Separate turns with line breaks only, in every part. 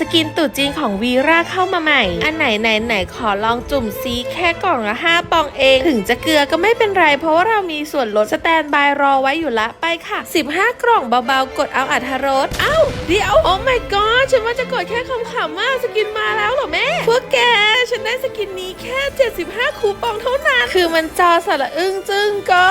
สกินตุดจีนของวีราเข้ามาใหม่ อันไหนไหนไหนขอลองจุ่มซีแค่กล่องละ5ปองเอง ถึงจะเกลือก็ไม่เป็นไร เพราะว่าเรามีส่วนลดสแตนบายรอไว้อยู่ละไปค่ะ 15 กล่องเบาๆ กดเอาอัธรสเอ้า เดี๋ยว โอ้ my god ฉันว่าจะกดแค่คำขำๆว่าสกินมาแล้วเหรอแม่พวกแก ฉันได้สกินนี้แค่ 75 คูปองเท่านั้น คือมันจอสระอึ้งจึ้งก็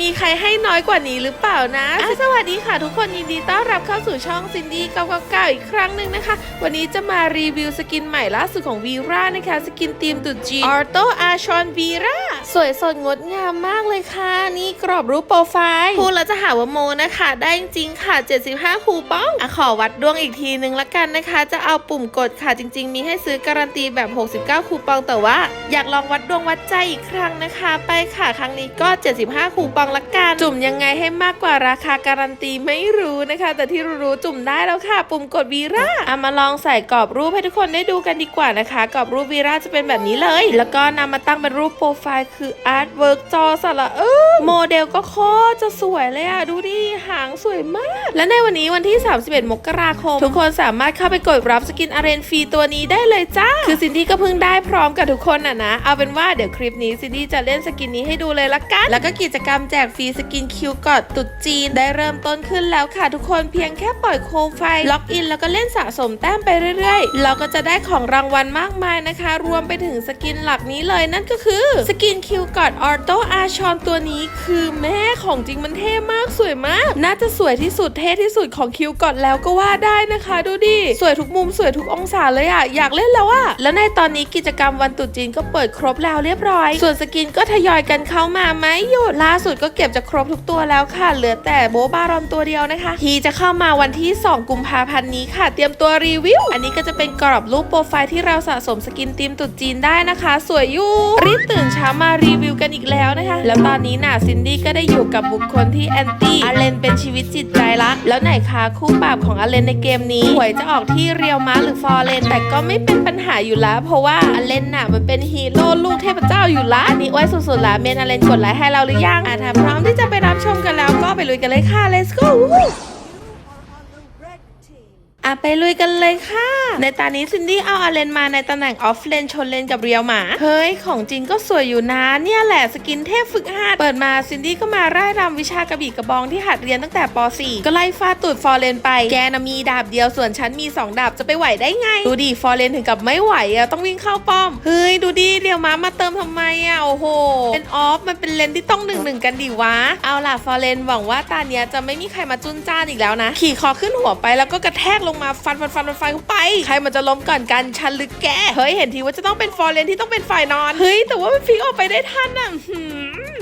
มีใครให้น้อยกว่านี้หรือเปล่านะะสวัสดีค่ะทุกคนยินดีต้อนรับเข้าสู่ช่องซินดี้999อีกครั้งหนึ่งนะคะวันนี้จะมารีวิวสกินใหม่ล่าสุดของวีรานะคะ สกินทีมตุจีออโตอาชอนวีราสวยสดงดงามมากเลยค่ะ นี่กรอบรูปโปรไฟล์พูดแล้วจะหาว่าโมนะคะ ได้จริงๆค่ะ 75 คูปองอะขอวัดดวงอีกทีนึงละกันนะคะ จะเอาปุ่มกดค่ะจริง ๆ มีให้ซื้อการันตีแบบ 69 คูปองแต่ว่า อยากลองวัดดวงวัดใจอีกครั้งนะคะ ไปค่ะครั้งนี้ก็ 75 คูปองละกัน จุ่มยังไงให้มากกว่าราคาการันตีไม่รู้นะคะ แต่ที่รู้ๆจุ่มได้แล้วค่ะ ปุ่มกดวีราเอามาลลองใส่กรอบรูปให้ทุกคนได้ดูกันดีกว่านะคะ กรอบรูปวีราจะเป็นแบบนี้เลย แล้วก็นำมาตั้งเป็นรูปโปรไฟล์คืออาร์ตเวิร์กจอสระเออโมเดลก็โคตรจะสวยเลยอะดูดิหางสวยมาก และในวันนี้วันที่ 31 มกราคม ทุกคนสามารถเข้าไปกดรับสกินอารีนฟรีตัวนี้ได้เลยจ้าคือซินดี้ก็เพิ่งได้พร้อมกับทุกคนอะนะ เอาเป็นว่าเดี๋ยวคลิปนี้ซินดี้จะเล่นสกินนี้ให้ดูเลยละกัน แล้วก็กิจกรรมแจกฟรีสกินคิวกอดตุดจีนได้เริ่มต้นขึ้นแล้วค่ะทุกคนเพียงแค่ปล่อยโคมไฟล็อกอินแล้วก็เล่นสะสมแต้มไปเรื่อยๆ เราก็จะได้ของรางวัลมากมายนะคะ รวมไปถึงสกินหลักนี้เลยนั่นก็คือ สกินคิวกอดออโตอาชอนตัวนี้คือแม่ของจริงมันเท่มากสวยมาก น่าจะสวยที่สุดเท่ที่สุดของคิวกอดแล้วก็ว่าได้นะคะ ดูดิสวยทุกมุมสวยทุกองศาเลยอะอยากเล่นแล้วอะแล้วในตอนนี้กิจกรรมวันตรุษจีนก็เปิดครบแล้วเรียบร้อย ส่วนสกินก็ทยอยกันเข้ามาไหมหยุดล่าสุดก็เก็บจะครบทุกตัวแล้วค่ะ เหลือแต่โบบารอนตัวเดียวนะคะ ทีจะเข้ามาวันที่ 2 กุมภาพันธ์นี้ค่ะ เตรียมตัวรีีวิว อันนี้ก็จะเป็นกรอบรูปโปรไฟล์ที่เราสะสมสกินทีมตรุษจีนได้นะคะ สวยอยู่รีบตื่นเช้ามารีวิวกันอีกแล้วนะคะ แล้วตอนนี้น่ะซินดี้ก็ได้อยู่กับบุคคลที่แอนตี้อาเลนเป็นชีวิตจิตใจละแล้วไหนคะคู่ปรับของอาเลนในเกมนี้หวยจะออกที่เรียวมาหรือฟอร์เรนแต่ก็ไม่เป็นปัญหาอยู่แล้ว เพราะว่าอาเลนน่ะมันเป็นฮีโร่ลูกเทพเจ้าอยู่ละอันนี้ไว้สุดๆละเมนอาเลนกดไลค์ให้เราหรือยังอะถ้าพร้อมที่จะไปรับชมกันแล้วก็ไปลุยกันเลยค่ะ let's go อะไปลุยกันเลยค่ะ ในตอนนี้ซินดี้เอาอาเลนมาในตำแหน่งออฟเลนชนเลนกับเรียวหมา เฮ้ย ของจริงก็สวยอยู่นะ เนี่ยแหละสกินเทพฝึกหัดเปิดมาซินดี้ก็มาไล่รำวิชากระบี่กระบองที่หัดเรียนตั้งแต่ป .4 ก็ไล่ฟาดตูดฟอร์เรนไป แกนะมีดาบเดียวส่วนฉันมี 2 ดาบจะไปไหวได้ไง ดูดิฟอร์เรนถึงกับไม่ไหวอะต้องวิ่งเข้าป้อม เฮ้ย ดูดิเรียวหมามาเติมทำไมอะโอ้โห เป็นออฟมันเป็นเลนที่ต้องหนึ่งหนึ่งกันดิวะ เอาล่ะฟอร์เรนหวังว่าตาเนี้ยจะไม่มีใครมาจุนจ้านอีกแล้วนะ ขี่คอขึ้นหัวไปแล้วก็กระแทกลงมาฟันฟันฟันฟันฟันเขาไป ใครมันจะล้มก่อนกันฉันหรือแก เฮ้ยเห็นทีว่าจะต้องเป็นฟอร์เรนที่ต้องเป็นฝ่ายนอน เฮ้ยแต่ว่ามันฟิกออกไปได้ทันอะ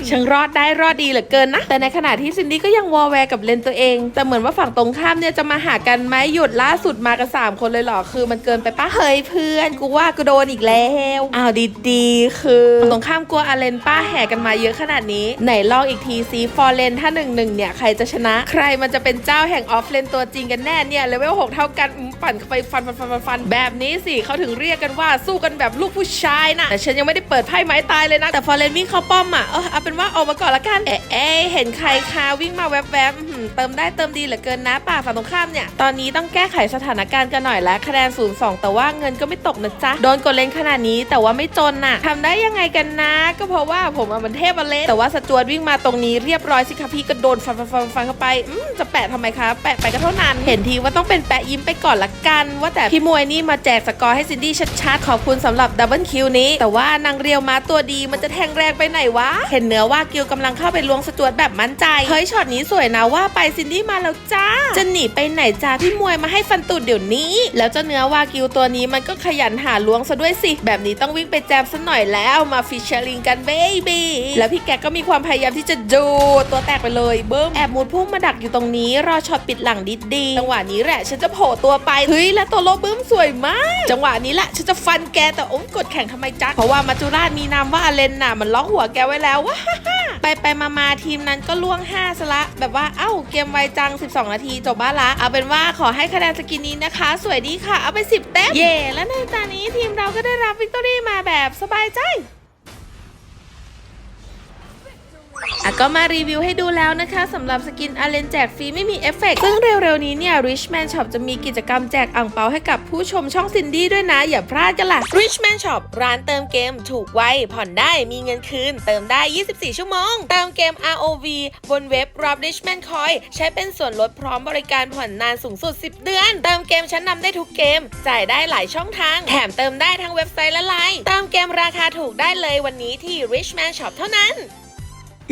ช่างรอดได้รอดดีเหลือเกินนะ แต่ในขณะที่ซินดี้ก็ยังวอลแวร์กับเลนตัวเอง แต่เหมือนว่าฝั่งตรงข้ามเนี่ยจะมาหากันไหมหยุดล่าสุดมากันสามคนเลยเหรอคือมันเกินไปปะเฮ้ยเพื่อนกูว่ากูโดนอีกแล้วอ้าวดีๆ คือตรงข้ามกลัวอาเลนป้าแห่กันมาเยอะขนาดนี้ ไหนลองอีกทีซีฟอร์เลนถ้าหนึ่งหนึ่งเนี่ยใครจะชนะ ใครมันจะเป็นเจ้าแห่งออฟเลนตัวจริงกันแน่เนี่ยเลเวลหกเท่ากันอืมปั่นเข้าไปฟันฟันฟันฟันฟันแบบนี้สิเขาถึงเรียกกันว่าสู้กันแบบลูกผู้ชายนะแต่ฉันยังไม่ได้เปิดไพ่ไม้ตายเลยนะแต่ฟอร์เรนวิ่งเข้าป้อมอะเออเอาเป็ป็นว่าออกมาก่อนละกันเอ๊ะเห็นใครคาวิ่งมาแวบๆ เติมได้เติมดีเหลือเกินนะป่าฝั่งตรงข้ามเนี่ย ตอนนี้ต้องแก้ไขสถานการณ์กันหน่อยแล้วคะแนน0ูนย์แต่ว่าเงินก็ไม่ตกนะจ๊ะ โดนกดเลนขนาดนี้แต่ว่าไม่จนน่ะทำได้ยังไงกันนะ ก็เพราะว่าผมมันเทพมาเล่แต่ว่าสจวตวิ่งมาตรงนี้เรียบร้อยสิคะพี่ก็โดนฟันฟันฟันฟันเข้าไปอืมจะแปะทำไมคะ แปะไปก็เท่านั้น เห็นทีว่าต้องเป็นแปะยิ้มไปก่อนละกัน ว่าแต่พี่มวยนี่มาแจกสกอร์ให้ซินดี้ชัดๆขอบคุณสำหรับดับเบิลคิวนี้ แต่ว่านางเรียวมาตัวดีมันจะแทงแรงไปไหนวะ เห็นเนื้อว่ากิวกำลังเข้าไปล้วงสจวตแบบมั่นใจ เฮ้ยช็อตนี้สวยนะว่าไปไปซินดี้มาแล้วจ้า จะหนีไปไหนจ้าพี่มวยมาให้ฟันตูดเดี๋ยวนี้ แล้วเจ้าเนื้อวากิวตัวนี้มันก็ขยันหาล้วงซะด้วยสิ แบบนี้ต้องวิ่งไปแจมซะหน่อยแล้วมาฟิชเชอริงกันเบบี้แล้วพี่แกก็มีความพยายามที่จะดูตัวแตกไปเลยเบิ้มแอบมุดพุ่งมาดักอยู่ตรงนี้ รอช็อตปิดหลังดิดดีจังหวะนี้แหละฉันจะโผล่ตัวไปเฮ้ยแล้วตัวโลเบึ้มสวยมาก จังหวะนี้แหละฉันจะฟันแกแต่โอ้กดแข่งทำไมจ๊ะเพราะว่ามาจูราชมีนามว่าอเลนน่ะมันล็อกหัวแกไว้แล้วว้าไปไปมามาทีมนั้นก็ล่วง5ซะละ แบบว่าเอ้าเกมไวจัง 12 นาที จบบ้านละ เอาเป็นว่าขอให้คะแนนสกินนี้นะคะ สวยดีค่ะ เอาไป 10 เต็ม เย่และในตอนนี้ทีมเราก็ได้รับวิกตอรี่มาแบบสบายใจ อะก็มารีวิวให้ดูแล้วนะคะสำหรับสกินอาเลนแจกฟรีไม่มีเอฟเฟกต์ซึ่งเร็วๆนี้เนี่ย Richman Shop จะมีกิจกรรมแจกอ่างเปาให้กับผู้ชมช่องซินดี้ด้วยนะ อย่าพลาดกันล่ะ Richman Shop ร้านเติมเกมถูกไวผ่อนได้มีเงินคืน เติมได้ 24 ชั่วโมง เติมเกม ROV บนเว็บรับ Richman Coin ใช้เป็นส่วนลดพร้อมบริการผ่อนนานสูงสุด 10 เดือน เติมเกมชั้นนำได้ทุกเกม จ่ายได้หลายช่องทาง แถมเติมได้ทั้งเว็บไซต์และไลน์เติมเกมราคาถูกได้เลยวันนี้ที่ Richman Shop เท่านั้น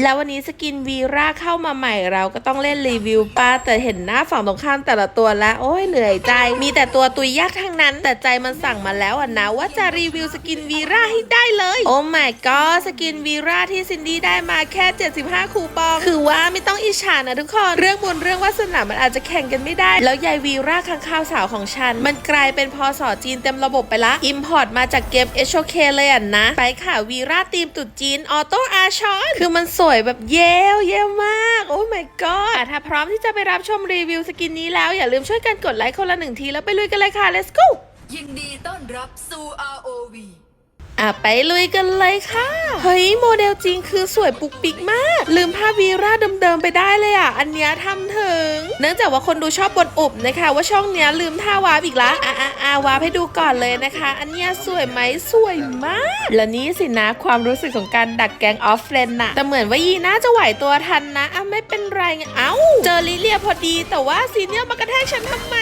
แล้ววันนี้สกินวีราเข้ามาใหม่เราก็ต้องเล่นรีวิวป้าแต่เห็นหน้าฝั่งตรงข้ามแต่ละตัวแล้ว โอ้ยเหนื่อยใจ มีแต่ตัวตุยยากทั้งนั้น แต่ใจมันสั่งมาแล้วอะนะ ว่าจะรีวิวสกินวีราให้ได้เลย โอ้ my god สกินวีราที่ซินดี้ได้มาแค่ 75 คูปอง คือว่าไม่ต้องอิจฉานะทุกคน เรื่องบุญเรื่องวาสนามันอาจจะแข่งกันไม่ได้ แล้วยายวีราข้างข้าวสาวของฉัน มันกลายเป็นพอสอจีนเต็มระบบไปละอิมพอร์ตมาจากเกม HOK เคเลยอะนะไปค่ะวีราทีมตุดจีนออโต้อาชอนคือมันสวยแบบเย้วเย้วมาก โอ้ my god ถ้าพร้อมที่จะไปรับชมรีวิวสกินนี้แล้ว อย่าลืมช่วยกันกดไลค์คนละหนึ่งทีแล้วไปลุยกันเลยค่ะ let's go
ยินดีต้อนรับสู่ ROV
อะไปลุยกันเลยค่ะ เฮ้ยโมเดลจริงคือสวยปุกปิกมาก ลืมภาพวีราเดิมๆไปได้เลยอะ อันเนี้ยทำถึง เนื่องจากว่าคนดูชอบบนอุบนะคะ ว่าช่องเนี้ยลืมท่าวาร์ปอีกละอะอะอะวาร์ปให้ดูก่อนเลยนะคะ อันเนี้ยสวยไหมสวยมาก และนี่สินะความรู้สึกของการดักแกงออฟเฟรนน่ะแต่เหมือนว่ายีน่าจะไหวตัวทันนะอะไม่เป็นไรไงเอ้าเจอลิเลียพอดีแต่ว่าซีเนียมากระแทกฉันทำไม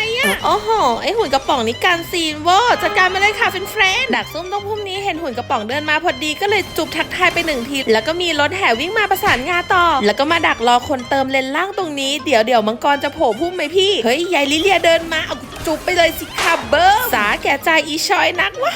โอ้โห ไอหุ่นกระป๋องนี้การซีนเวอร์จัดการมาเลยค่ะเป็นเฟรนดักซุ่มตรงพุ่มนี้เห็นหุ่นกระป๋องเดินมาพอดีก็เลยจุบทักทายไปหนึ่งที แล้วก็มีรถแห่วิ่งมาประสานงาต่อ แล้วก็มาดักรอคนเติมเลนล่างตรงนี้ เดี๋ยวเดี๋ยวมังกรจะโผล่พุ่มไหมพี่ เฮ้ยยายลิเลียเดินมาเอาจุบไปเลยสิค่ะเบิร์สาแก่ใจอีชอยนักว้า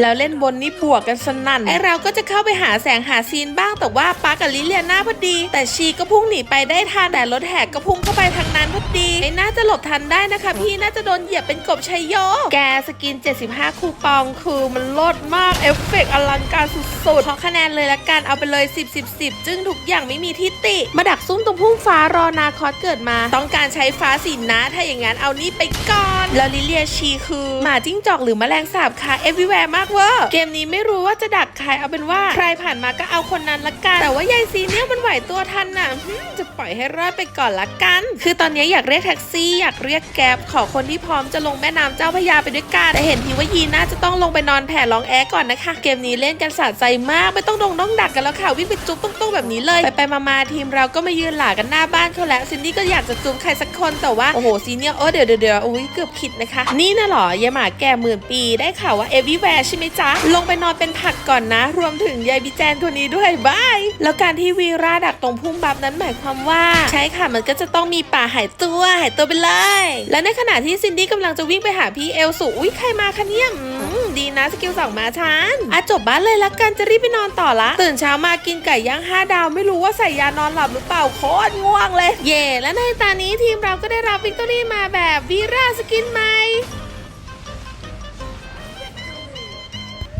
แล้วเล่นบนนี่บวกกันสนั่นไอเราก็จะเข้าไปหาแสงหาซีนบ้างแต่ว่าปากับลิเลียหน้าพอดี แต่ชีก็พุ่งหนีไปได้ทันแต่รถแหกก็พุ่งเข้าไปทางนั้น พอดีไอน่าจะหลบทันได้นะคะ พี่น่าจะโดนเหยียบเป็นกบชัยโย แกสกิน 75 คูปองคือมันลดมากเอฟเฟกต์อลังการสุดๆขอคะแนนเลยละกันเอาไปเลย 10 10 10 จึงทุกอย่างไม่มีที่ติมาดักซุ่มตรงพุ่งฟ้ารอนาคอสเกิดมา ต้องการใช้ฟ้าสินนะ ถ้าอย่างนั้นเอานี่ไปก่อน แล้วลิเลียชีคือหมาจิ้งจอกหรือแมลงสาบค่ะเอฟวิแวร์มากเวอร์เกมนี้ไม่รู้ว่าจะดักใครเอาเป็นว่า ใครผ่านมาก็เอาคนนั้นละกัน แต่ว่ายายซีเนี่ยมันไหวตัวทันน่ะจะปล่อยให้รอดไปก่อนละกัน คือตอนนี้อยากเรียกแท็กซี่อยากเรียกแก๊บขอคนที่พร้อมจะลงแม่น้ำเจ้าพยาไปด้วยกันแต่เห็นทีว่ายีน่าจะต้องลงไปนอนแผ่ร้องแอก่อนนะคะ เกมนี้เล่นกันสะใจมากไม่ต้องดงต้องดักกันแล้วค่ะวิ่งไปจุ๊บตุ้งๆแบบนี้เลย ไปไปมาๆทีมเราก็มายืนหลากันหน้าบ้านเขาแล้วซินดี้ก็อยากจะจุ๊บใครสักคนแต่ว่าโอ้โหซีเนียโอ้เดี๋ยวเดี๋ยวเดี๋ยวอุ้ยเกือบผิดนะคะ นี่นะเหรอยายหมาแก่หมื่นปีได้ข่าวว่าเอวิแวร์ใช่ไหมจ๊ะลงไปนอนเป็นผักก่อนนะ รวมถึงยายบิแจนตัวนี้ด้วยบายแล้วการที่วีราดักตรงพุ่มบับนั้นหมายความว่า ใช่ค่ะมันก็จะต้องมีป่าหายตัว หายตัวไปเลย และในขณะที่ซินดี้กำลังจะวิ่งไปหาพี่เอลสูอุ้ยใครมาคะเนี่ยดีนะสกิลสองมาชันอะจบบ้านเลยละกันจะรีบไปนอนต่อละ ตื่นเช้ามากินไก่ย่างห้าดาวไม่รู้ว่าใส่ยานอนหลับหรือเปล่าโคตรง่วงเลย เย่และในตานี้ทีมเราก็ได้รับวิกตอรี่มาแบบวีราสกินใหม่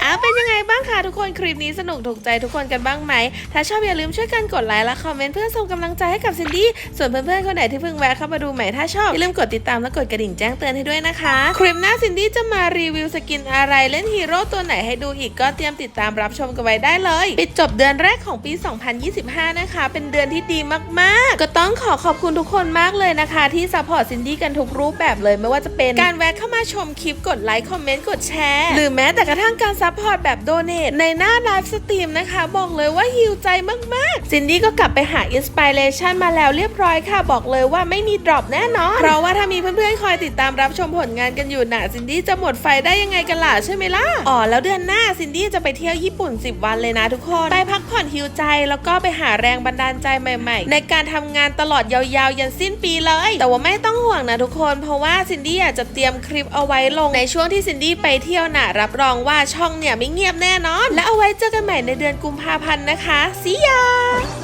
อ้าเป็นยังไงบ้างคะทุกคนคลิปนี้สนุกถูกใจทุกคนกันบ้างไหม ถ้าชอบอย่าลืมช่วยกันกดไลค์และคอมเมนต์เพื่อส่งกำลังใจให้กับซินดี้ ส่วนเพื่อนๆคนไหนที่เพิ่งแวะเข้ามาดูใหม่ถ้าชอบอย่าลืมกดติดตามและกดกระดิ่งแจ้งเตือนให้ด้วยนะคะ คลิปหน้าซินดี้จะมารีวิวสกินอะไรเล่นฮีโร่ตัวไหนให้ดูอีกก็เตรียมติดตามรับชมกันไว้ได้เลย ปิดจบเดือนแรกของปี 2025 นะคะ เป็นเดือนที่ดีมากๆ ก็ต้องขอขอบคุณทุกคนมากเลยนะคะ ที่ซัพพอร์ตซินดี้กันทุกรูปแบบเลยไม่ว่าจะเป็นการแวะเข้ามาชมคลิปกดไลค์คอมเมนต์กดแชร์หรือแม้แต่กระทั่งการซัพพอร์ตแบบโดเนทในหน้าไลฟ์สตรีมนะคะ บอกเลยว่าฮิวใจมากๆ ซินดี้ก็กลับไปหาอินสปิเรชันมาแล้วเรียบร้อยค่ะ บอกเลยว่าไม่มีดรอปแน่นอน เพราะว่าถ้ามีเพื่อนๆ คอยติดตามรับชมผลงานกันอยู่น่ะซินดี้จะหมดไฟได้ยังไงกันล่ะใช่ไหมล่ะ อ๋อ แล้วเดือนหน้าซินดี้จะไปเที่ยวญี่ปุ่น 10 วันเลยนะทุกคน ไปพักผ่อนฮิวใจแล้วก็ไปหาแรงบันดาลใจใหม่ ๆ ในการทำงานตลอดยาวๆ ยันสิ้นปีเลย แต่ว่าไม่ต้องห่วงนะทุกคน เพราะว่าซินดี้อยากจะเตรียมคลิปเอาไว้ลงในช่วงที่ซินดี้ไปเที่ยวน่ะรับรองว่าช่องเนี่ยไม่เงียบแน่นอน และเอาไว้เจอกันใหม่ในเดือนกุมภาพันธ์นะคะ See ya